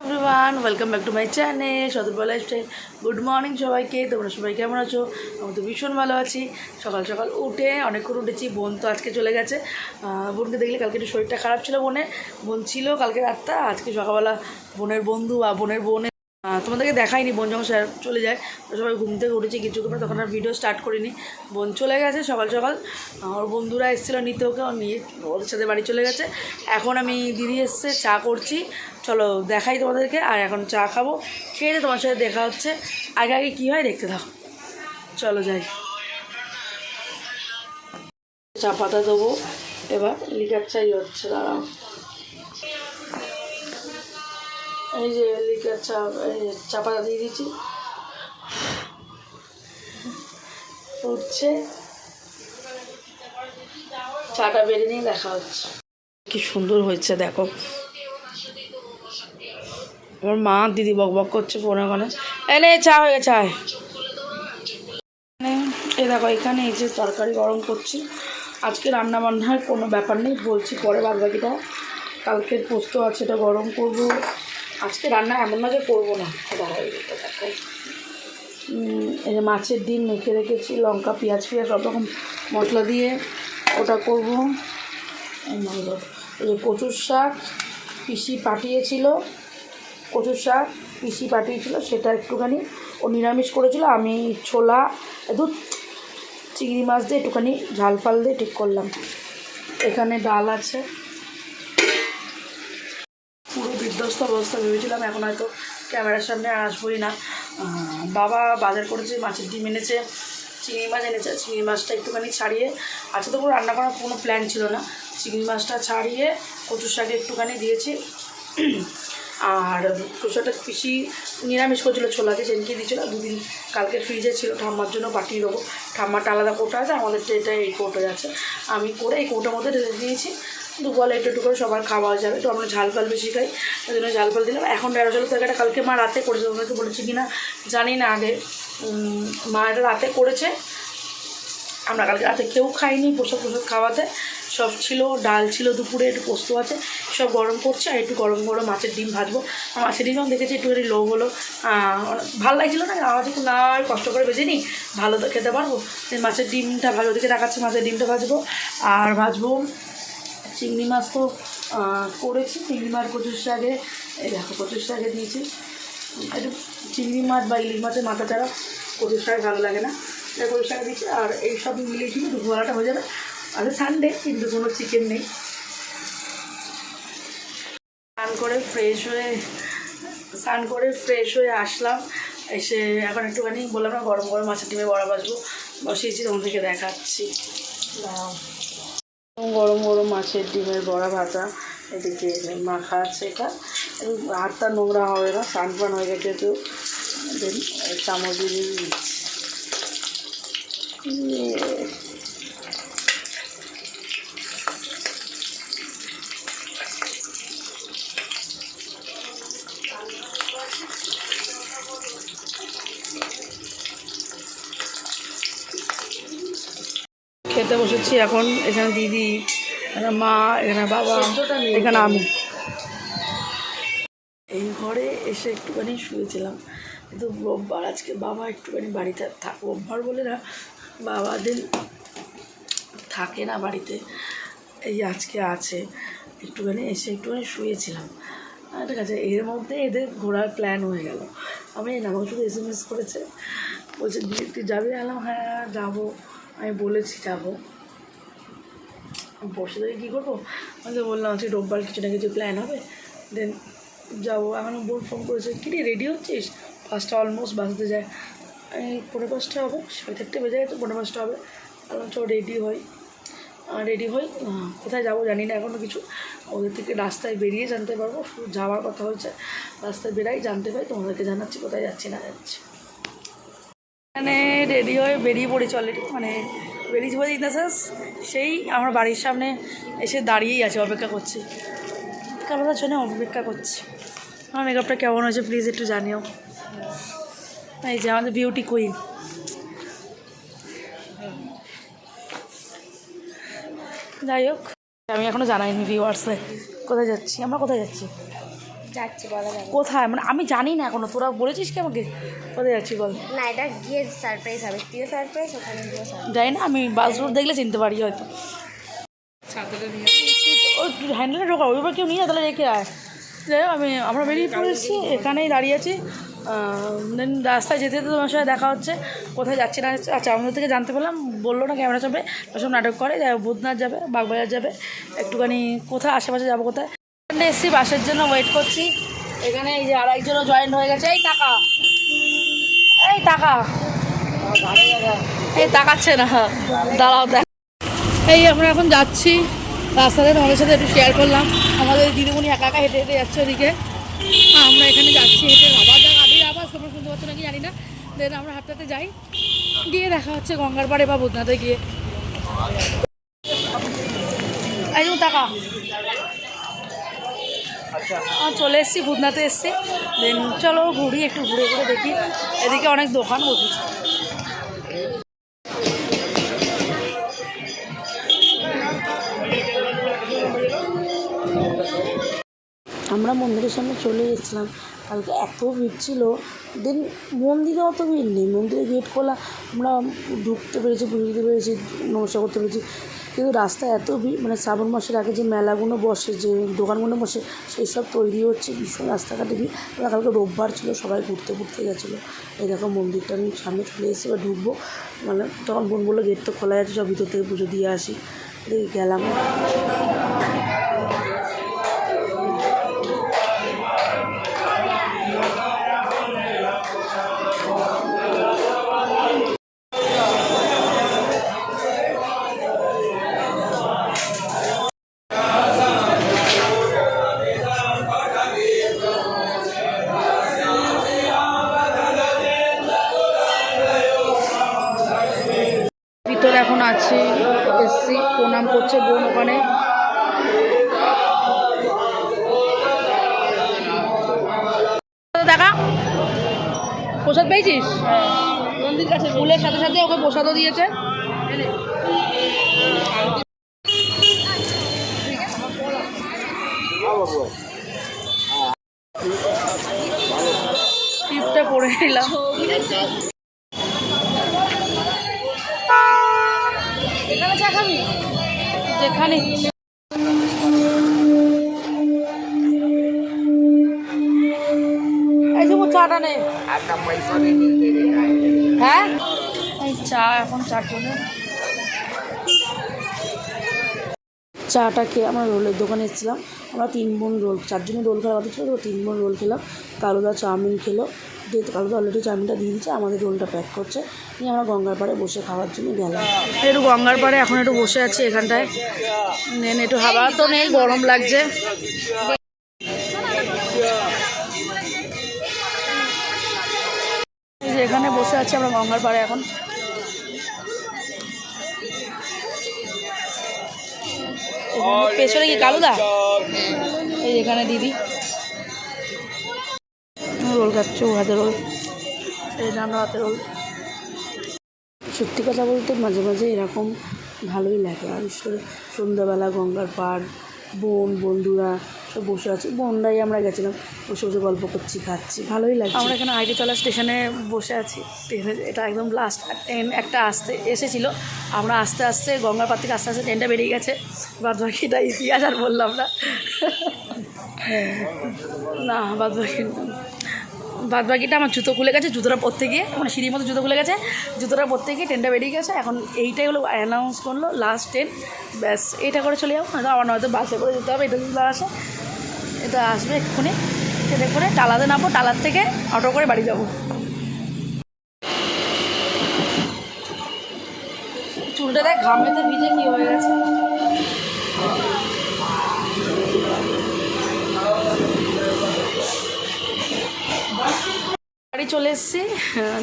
Everyone welcome back to my channel সদরবা lifestyle good morning সবাইকে, তোমরা সবাই কেমন আছো? আমি তো ভীষণ ভালো আছি। সকাল সকাল উঠে অনেকক্ষণ উঠেছি, বোন তো আজকে চলে গেছে। বোনকে দেখলে কালকে একটু শরীরটা খারাপ ছিল বোনের, বোন ছিল কালকে রাতটা, আজকে সকালবেলা বোনের বন্ধু বা বোনের বোনের তোমাদেরকে দেখাইনি, বোন যখন স্যার চলে যায় সবাই ঘুম থেকে উঠেছি কিছু করে তখন আর ভিডিও স্টার্ট করিনি। বোন চলে গেছে সকাল সকাল। ওর বন্ধুরা এসেছিল নিতে ওকে নিয়ে ওদের সাথে বাড়ি চলে গেছে। এখন আমি দিদি এসছে, চা করছি। চলো দেখাই তোমাদেরকে, আর এখন চা খাব। খেয়ে তোমার সাথে দেখা হচ্ছে। আগে আগে কী হয় দেখতে থাকো। চলো যাই। চা পাতা দেবো। এবার লিকার চাই হচ্ছে, দাঁড়াও। এই যে লিকার চা, এই যে চা পাতা দিয়ে দিচ্ছি। উঠছে। চাটা বেড়ে নিয়ে দেখা হচ্ছে। কি সুন্দর হয়েছে, দেখো। আমার মা দিদি বক বক করছে ফোনে ওখানে এনে চা হয়ে গেছে, আয়। এই দেখো, এখানে এই যে তরকারি গরম করছি। আজকে রান্না বান্নার কোনো ব্যাপার নেই, বলছি পরে বাদ বাকিটা কালকের পোস্ত আছে, এটা গরম করব। আজকে রান্না এমন না যে করব না। দাঁড়াও, এটা দেখাই। এই যে মাছের ডিম মেখে রেখেছি লঙ্কা পেঁয়াজ পেঁয়াজ সব রকম মশলা দিয়ে ওটা করব। এই যে কচুর শাক পিসি পাঠিয়েছিল কচুর শাক পিসি পাঠিয়েছিল সেটা একটুখানি ও নিরামিষ করেছিল আমি ছোলা দুধ চিংড়ি মাছ দিয়ে একটুখানি ঝাল ফাল দিয়ে ঠিক করলাম। এখানে ডাল আছে পুরো বিধ্বস্ত অবস্থা ভেবেছিলাম, এখন হয়তো ক্যামেরার সামনে আর আসবোই না। বাবা বাজার করেছে, মাছের ডিম এনেছে, চিংড়ি মাছ এনেছে চিংড়ি মাছটা একটুখানি ছাড়িয়ে, আজকে তো রান্না করার কোনো প্ল্যান ছিল না। চিংড়ি মাছটা ছাড়িয়ে কচুর শাকে একটুখানি দিয়েছি। আর কচুটা পিসি নিরামিষ করছিল, ছোলাকে সেদিনকে দিয়েছিল দুদিন কালকে ফ্রিজে ছিল, ঠাম্মার জন্য পাঠিয়ে দেবো। ঠাম্মারটা আলাদা কোটা আছে, আমাদের এটা এই কোটা আছে। আমি করে এই কোটার মধ্যে রেখে দিয়েছি। দুপুরে একটু একটু করে সবার খাওয়া যাবে, তো আমরা ঝাল ফাল বেশি খাই ওই জন্য ঝাল ফাল দিলাম। এখন ঢেঁড়স আলু তরকারিটা কালকে মা রাতে করেছে, তোমাকে বলেছি কি না জানি না আগে। মা এটা রাতে করেছে। আমরা কালকে রাতে কেউ খাইনি প্রসাদ প্রসাদ খাওয়াতে। সব ছিল, ডাল ছিল, দুপুরে একটু পোস্ত আছে, সব গরম করছে, আর একটু গরম গরম মাছের ডিম ভাজবো। আর মাছের ডিম দেখেছি একটুখানি লো হলো। ভালো লাগছিল না আমার একটু না কষ্ট করে বেজে নিই, ভালো খেতে পারব। মাছের ডিমটা ভালো ওদিকে দেখাচ্ছে, মাছের ডিমটা ভাজবো, আর ভাজবো চিংড়ি মাছ তো করেছি। চিংড়ি মাছ কচুর শাকে এই দেখো কচুর শাকে দিয়েছি। একটু চিংড়ি মাছ বা ইলিশ মাছের মাথা ছাড়া কচুর শাক ভালো লাগে না। তাই কচুর শাক দিচ্ছি আর এই সব মিলিয়ে দিয়ে দুপুরবেলাটা হয়ে যাবে। আর সানডে কিন্তু কোনো চিকেন নেই। স্নান করে ফ্রেশ হয়ে, স্নান করে ফ্রেশ হয়ে আসলাম। এসে এখন একটুখানি বললাম না, গরম গরম মাছের ডিমে বড়া বাজবো বসিয়েছি তোমাদেরকে দেখাচ্ছি। গরম গরম মাছের ডিমের বড়া ভাতা এদিকে মাখা আছে এটা। হাতটা নোংরা হবে না, স্নান পান হয়ে গেছে তো। চামচ দিয়ে দিচ্ছি। খেতে বসেছি এখন এখানে দিদি এখানে মা এখানে বাবা এখানে আমি। এই ঘরে এসে একটুখানি শুয়েছিলাম। কিন্তু রোববার আজকে বাবা একটুখানি বাড়িতে থাক রোববার বলে না বাবা দিন থাকে না বাড়িতে। এই আজকে আছে। একটুখানি এসে একটুখানি শুয়েছিলাম। আর ঠিক আছে এর মধ্যে এদের ঘোরার প্ল্যান হয়ে গেল। আমি আমাকে শুধু এস এম এস করেছে বলছে দিদি তুই যাবি? আলাম হ্যাঁ যাব। আমি বলেছি যাব। বসে থেকে কী করব? আমি তো বললাম, আজকে রোববার কিছু না কিছু প্ল্যান হবে। দেন যাব। এখন বোন ফোন করেছে কি রে রেডি হচ্ছিস? পাঁচটা অলমোস্ট বাজতে যায়। এই পনেরো পাঁচটা হবে। সাড়ে চারটে বেজে গেছে পনেরো পাঁচটা হবে। বললাম চ রেডি হই। রেডি হই? কোথায় যাব জানি না এখনও কিছু। ওদের থেকে রাস্তায় বেরিয়ে জানতে পারব। শুধু যাওয়ার কথা হয়েছে। রাস্তায় বেরাই, জানতে পারি তোমাদেরকে জানাচ্ছি কোথায় যাচ্ছি, না যাচ্ছি। এখানে রেডি হয়ে বেরিয়ে পড়েছি অলরেডি মানে বলছি ইন দ্য সেন্স সেই আমার বাড়ির সামনে এসে দাঁড়িয়েই আছে, অপেক্ষা করছি। কারোর জন্য অপেক্ষা করছি। আমার মেকআপটা কেমন হয়েছে প্লিজ একটু জানিও। এই যে আমাদের বিউটি কুইন যাই হোক, আমি এখনও জানাইনি ভিউয়ার্সে কোথায় যাচ্ছি? আমরা কোথায় যাচ্ছি? যাচ্ছি বলা যাবে। কোথায়? মানে আমি জানি না এখনও। তোরা বলেছিস কি আমাকে? কোথায় যাচ্ছি বল? না এটা গিয়ে সারপ্রাইজ হবে। তুইও সারপ্রাইজ ওখানে গিয়ে সারপ্রাইজ জানি না আমি বাস দেখলে চিনতে পারি হয়তো। ও হ্যান্ডেলে ঢোকা ওইবার কেউ নিয়ে তাহলে রেখে আয়। যাই আমি আমরা বেরিয়ে পড়েছি এখানেই দাঁড়িয়ে আছি। দেন রাস্তায় যেতে যেতে তোমার সাথে দেখা হচ্ছে কোথায় যাচ্ছে না যাচ্ছি। আচ্ছা আমাদের থেকে জানতে পারলাম বলল না ক্যামেরা চাপে। সব নাটক করে যাই হোক, ভূতনাথ যাবে বাগবাজার যাবে। একটুখানি কোথায়? আশেপাশে যাব কোথায়? এখানে এসছি, বাসের জন্য ওয়েট করছি। এখানে এই যে আর একজনও জয়েন হয়ে গেছে। এই টাকা। এই টাকা। এই তাকাচ্ছে না। দাঁড়াও, দেখ। এই আমরা এখন যাচ্ছি। রাস্তাতে তোমাদের সাথে একটু শেয়ার করলাম। আমাদের দিদিমণি একা একা হেঁটে হেঁটে যাচ্ছে ওদিকে। আমরা এখানে যাচ্ছি হেঁটে। আবার দেখ আবির আবার তোমরা শুনতে পাচ্ছ নাকি? জানি না। দেন আমরা হাঁটতে যাই। গিয়ে দেখা হচ্ছে গঙ্গার পাড়ে বা বুধনাথে গিয়ে। টাকা। চলে এসেছি, ভূতনাথে এসেছি। দেন চলো ঘুরি, একটু ঘুরে ঘুরে দেখি। এদিকে অনেক দোকান বসেছে। আমরা মন্দিরের সামনে চলে গেছিলাম। কালকে এত ভিড় ছিল। দেন মন্দিরে অত ভিড় নেই। মন্দিরে গেট খোলা। আমরা ঢুকতে পেরেছি, পুজো দিতে পেরেছি নমস্কার করতে পেরেছি। কিন্তু রাস্তা এত ভিড় মানে শ্রাবণ মাসের আগে যে মেলাগুলো বসে, যে দোকানগুলো বসে সেই সব তৈরি হচ্ছে ভীষণ রাস্তাঘাটে ভিড় কালকে রোববার ছিল, সবাই ঘুরতে ঘুরতে গেছিল। এই দেখো মন্দিরটা আমি সামনে চলে এসে বা ঢুকবো। মানে তখন বোন বলল, গেট তো খোলা আছে সব ভিতর থেকে পুজো দিয়ে আসি। গেলাম। বোন ওখানে। দেখা। প্রসাদ পেয়েছিস? মন্দির কাছে ফুলের সাথে সাথে ওকে প্রসাদও দিয়েছে। টিপটা পরে নিলাম এখানে চা খাবি যে চাটা হ্যাঁ? চা এখন চাটা খেয়ে আমরা রোলের দোকানে এসেছিলাম। আমরা তিন বোন রোল চারজনের রোল তো তিন বোন রোল খেলাম। কালুদা চাউমিন খেলো। দিয়ে কালুদা অলরেডি চাউমিনটা দিয়ে দিচ্ছে আমাদের রোলটা প্যাক করছে। নিয়ে আমরা গঙ্গার পাড়ে বসে খাওয়ার জন্য গেলাম। একটু গঙ্গার পাড়ে এখন একটু বসে আছি এখানটায়। নেন একটু হাওয়া তো নেই, গরম লাগছে। এখানে বসে আছি আমরা গঙ্গার পাড়ে এখন। পেছনে কি কালুদা? এই এখানে দিদি। রোল খাচ্ছ হাতে রোল এই রান্না হাতে রোল। সত্যি কথা বলতে মাঝে মাঝে এরকম ভালোই লাগে আর সন্ধ্যাবেলা গঙ্গার পাড় বোন বন্ধুরা সব বসে আছি। বোনরাই আমরা গেছিলাম বসে বসে গল্প করছি খাচ্ছি ভালোই লাগে আমরা এখানে আইটিতলা স্টেশনে বসে আছি। ট্রেনে এটা একদম লাস্ট ট্রেন একটা আসতে এসেছিল। আমরা আস্তে আস্তে গঙ্গার পাড় থেকে আস্তে আস্তে ট্রেনটা বেরিয়ে গেছে। বাদ বাকিটা ইতিহাস আর বললাম না। না বাদ বাকি। বাদ বাকিটা আমার জুতো খুলে গেছে, জুতোটা পরতে গিয়ে মানে সিঁড়ির মতো জুতো খুলে গেছে, জুতোটা পরতে গিয়ে ট্রেনটা বেরিয়ে গেছে। এখন এইটাই হলো অ্যানাউন্স করল লাস্ট ট্রেন ব্যাস, এটা করে চলে যাব নয়তো আবার নয়তো বাসে করে যেতে হবে, এটা যদি আসে, এটা আসবে এক্ষুনি। ট্রেনে করে টালাতে নামবো, টালার থেকে অটো করে বাড়ি যাব। চুলটা দেখ ঘামেতে ভিজে কী হয়ে গেছে। বাড়ি চলে এসেছি।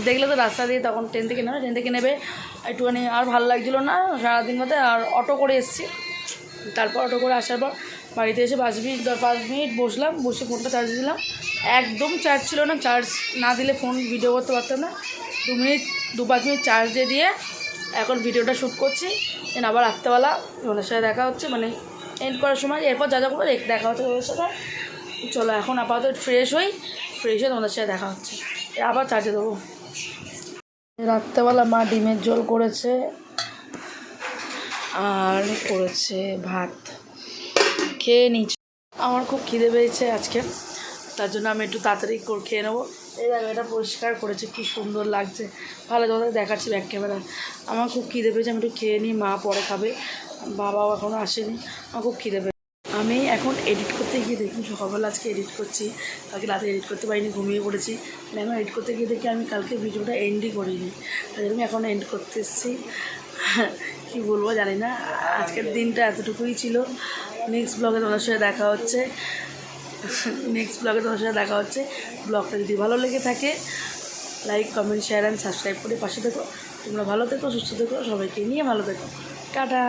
দেখলে তো রাস্তা দিয়ে তখন ট্রেন থেকে নেবে ট্রেন থেকে নেবে একটুখানি আর ভালো লাগছিল না, সারাদিন মধ্যে আর অটো করে এসেছি। তারপর অটো করে আসার পর বাড়িতে এসে পাঁচ মিনিট পাঁচ মিনিট বসলাম, বসে ফোনটা চার্জ দিলাম। একদম চার্জ ছিল না, চার্জ না দিলে ফোন ভিডিও করতে পারতাম না। দু মিনিট, দু পাঁচ মিনিট চার্জ দিয়ে এখন ভিডিওটা শ্যুট করছি। দেন আবার রাত্রেবেলা ওনার সাথে দেখা হচ্ছে মানে এন্ড করার সময়। এরপর যা যা করব, দেখা হচ্ছে ওদের সাথে। চলো এখন আপাতত ফ্রেশ হই ফ্রেশ হয়ে তোমাদের সাথে দেখা হচ্ছে। আবার চার্জে দেবো। রাত্রেবেলা মা ডিমের ঝোল করেছে আর করেছে ভাত। খেয়ে নিচ্ছি আমার খুব খিদে পেয়েছে আজকে, তার জন্য আমি একটু তাড়াতাড়ি করে খেয়ে নেব। এই জায়গাটা পরিষ্কার করেছে, কি সুন্দর লাগছে। ভালো তোমাদের দেখাচ্ছি ব্যাক ক্যামেরা। আমার খুব খিদে পেয়েছে, আমি একটু খেয়ে নিই, মা পরে খাবে। বাবাও এখনও আসেনি, আমার খুব খিদে আমি এখন এডিট করতে গিয়ে দেখি, সকালবেলা আজকে এডিট করছি, কালকে রাতে এডিট করতে পারিনি, ঘুমিয়ে পড়েছি। এখন এডিট করতে গিয়ে দেখি আমি কালকে ভিডিওটা এন্ডই করিনি। তাই আমি এখন এন্ড করতে এসেছি। কী বলব জানি না। আজকের দিনটা এতটুকুই ছিল। নেক্সট ব্লগে তোমাদের সাথে দেখা হচ্ছে। নেক্সট ব্লগে তোমার সাথে দেখা হচ্ছে। ব্লগটা যদি ভালো লেগে থাকে like comment share and subscribe করে পাশে থেকো। তোমরা ভালো থেকো, সুস্থ থেকো, সবাইকে নিয়ে ভালো থেকো। টাটা!